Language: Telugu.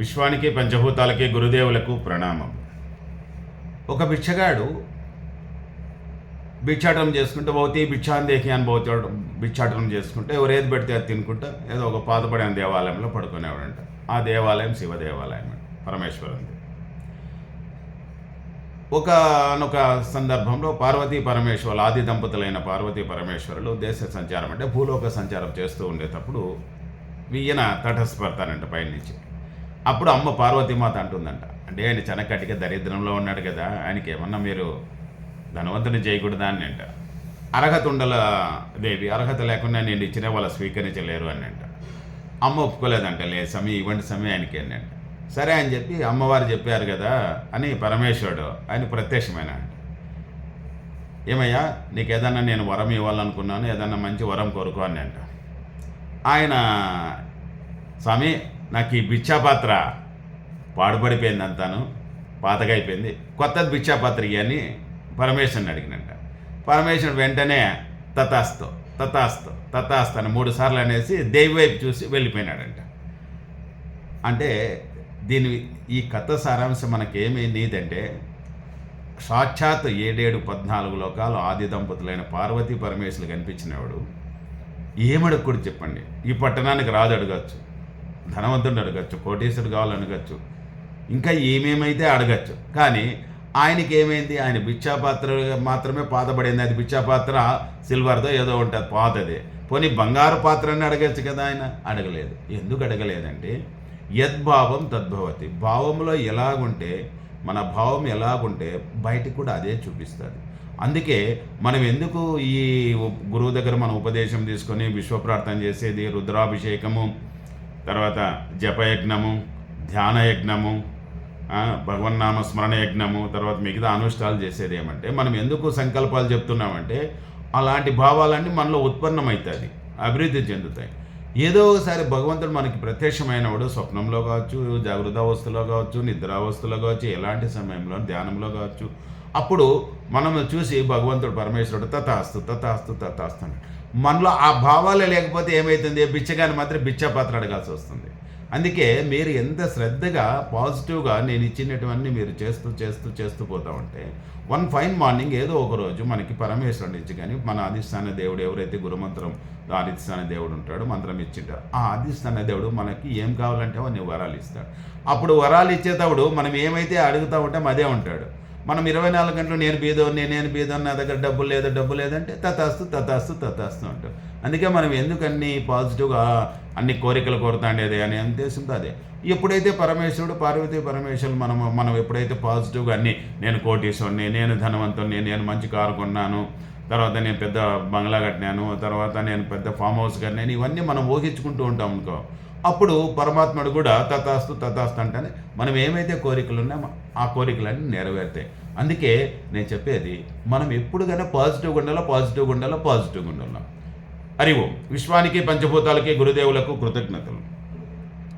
విశ్వానికి పంచభూతాలకి గురుదేవులకు ప్రణామం ఒక బిచ్చగాడు భిక్షాటనం చేసుకుంటే భౌతి భిక్షాందేహి అని భౌతి భిక్షాటనం చేసుకుంటే ఎవరు ఏది పెడితే అది తినుకుంటా ఏదో ఒక పాతపడిన దేవాలయంలో పడుకునేవాడంట. ఆ దేవాలయం శివ దేవాలయం అంట పరమేశ్వరుంది ఒక అనొక సందర్భంలో పార్వతీ పరమేశ్వరులు ఆది దంపతులైన పార్వతీ పరమేశ్వరులు దేశ సంచారం అంటే భూలోక సంచారం చేస్తూ ఉండేటప్పుడు ఈయన తటస్థపడతానంట పైనుంచి. అప్పుడు అమ్మ పార్వతీమాత అంటుందంట. అంటే ఆయన చెనకటిక దరిద్రంలో ఉన్నాడు కదా ఆయనకి ఏమన్నా మీరు ధనవంతుని చేయకూడదా అని అంట. అర్హత ఉండల దేవి అర్హత లేకుండా నేను ఇచ్చిన వాళ్ళు స్వీకరించలేరు అని అంట. అమ్మ ఒప్పుకోలేదంట లేదు సమయం ఇవ్వండి సమయం ఆయనకి అని అంట. సరే అని చెప్పి అమ్మవారు చెప్పారు కదా అని పరమేశ్వరుడు ఆయన ప్రత్యక్షమైన అంట. ఏమయ్యా నీకు ఏదన్నా నేను వరం ఇవ్వాలనుకున్నాను ఏదన్నా మంచి వరం కోరుకో అని అంట. ఆయన స్వామి నాకు ఈ భిక్షాపాత్ర పాడుపడిపోయింది అంతాను పాతగా అయిపోయింది కొత్తది భిక్షాపాత్ర అని పరమేశ్వరుని అడిగినంట. పరమేశ్వరుడు వెంటనే తతాస్తో తతాస్తో తతాస్తో అని మూడు సార్లు అనేసి దేవి వైపు చూసి వెళ్ళిపోయినాడంట. అంటే దీని ఈ కథ సారాంశం మనకేమీ నీదంటే సాక్షాత్ ఏడేడు పద్నాలుగు లోకాలు ఆది దంపతులైన పార్వతీ పరమేశ్వరులు కనిపించినవాడు. ఏమడుక్కుడు చెప్పండి. ఈ పట్టణానికి రాజు అడగచ్చు. ధనవంతుడు అడగచ్చు కోటేశ్వరుడు కావాలని ఇంకా ఏమేమైతే అడగచ్చు. కానీ ఆయనకి ఏమైంది ఆయన భిక్షాపాత్ర మాత్రమే పాతబడింది. అది భిక్షాపాత్ర సిల్వర్తో ఏదో ఉంటుంది పాతది. పోనీ బంగారు పాత్రని అడగచ్చు కదా ఆయన? అడగలేదు. ఎందుకు అడగలేదంటే యద్భావం తద్భవతి భావంలో ఎలాగుంటే మన భావం ఎలాగుంటే బయటికి కూడా అదే చూపిస్తుంది. అందుకే మనం ఎందుకు ఈ గురువు దగ్గర మనం ఉపదేశం తీసుకొని విశ్వప్రార్థన చేసేది? రుద్రాభిషేకము తర్వాత జపయజ్ఞము ధ్యాన యజ్ఞము భగవన్నామ స్మరణ యజ్ఞము తర్వాత మిగతా అనుష్ఠాలు చేసేది ఏమంటే మనం ఎందుకు సంకల్పాలు చెప్తున్నామంటే అలాంటి భావాలన్నీ మనలో ఉత్పన్నమవుతుంది అభివృద్ధి చెందుతాయి. ఏదో ఒకసారి భగవంతుడు మనకి ప్రత్యక్షమైనవాడు స్వప్నంలో కావచ్చు జాగృత అవస్థలో కావచ్చు నిద్రావస్థలో కావచ్చు ఎలాంటి సమయంలో ధ్యానంలో కావచ్చు అప్పుడు మనం చూసి భగవంతుడు పరమేశ్వరుడు తథాస్తు తథాస్తు తథాస్తు అని మనలో ఆ భావాలే లేకపోతే ఏమవుతుంది బిచ్చగాని మాత్రం బిచ్చపాత్ర అడగాల్సి వస్తుంది. అందుకే మీరు ఎంత శ్రద్ధగా పాజిటివ్గా నేను ఇచ్చినటువన్నీ మీరు చేస్తూ చేస్తూ చేస్తూ పోతా ఉంటే వన్ ఫైన్ మార్నింగ్ ఏదో ఒక రోజు మనకి పరమేశ్వరుడు ఇచ్చి కానీ మన అధిష్టాన దేవుడు ఎవరైతే గురుమంత్రం అధిష్టాన దేవుడు ఉంటాడో మంత్రం ఇచ్చింటాడు ఆ అధిష్టాన దేవుడు మనకి ఏం కావాలంటే అవన్నీ వరాలు ఇస్తాడు. అప్పుడు వరాలు ఇచ్చేటప్పుడు మనం ఏమైతే అడుగుతా ఉంటే అదే ఉంటాడు. మనం ఇరవై నాలుగు గంటలు నేను బీదోని నేను బీదోని నా దగ్గర డబ్బులు లేదు డబ్బు లేదంటే తతాస్తు తతాస్తు తతాస్తు అంటాం. అందుకే మనం ఎందుకు అన్ని పాజిటివ్గా అన్ని కోరికలు కోరుతాండేది అనే ఉద్దేశంతో అదే. ఎప్పుడైతే పరమేశ్వరుడు పార్వతీ పరమేశ్వరుడు మనం మనం ఎప్పుడైతే పాజిటివ్గా అన్ని నేను కోటీశ్వరుని నేను ధనవంతుని నేను మంచి కారు కొన్నాను తర్వాత నేను పెద్ద బంగ్లా కట్టినాను తర్వాత నేను పెద్ద ఫామ్ హౌస్ కట్టినాను ఇవన్నీ మనం ఊహించుకుంటూ ఉంటాం అనుకో. అప్పుడు పరమాత్ముడు కూడా తథాస్తు తథాస్తు అంటేనే మనం ఏమైతే కోరికలు ఉన్నామో ఆ కోరికలన్నీ నెరవేరుతాయి. అందుకే నేను చెప్పేది మనం ఎప్పుడు కానీ పాజిటివ్గా ఉండాలో పాజిటివ్గా ఉండాలో పాజిటివ్గా ఉండాలి. హరి ఓం. విశ్వానికి పంచభూతాలకి గురుదేవులకు కృతజ్ఞతలు.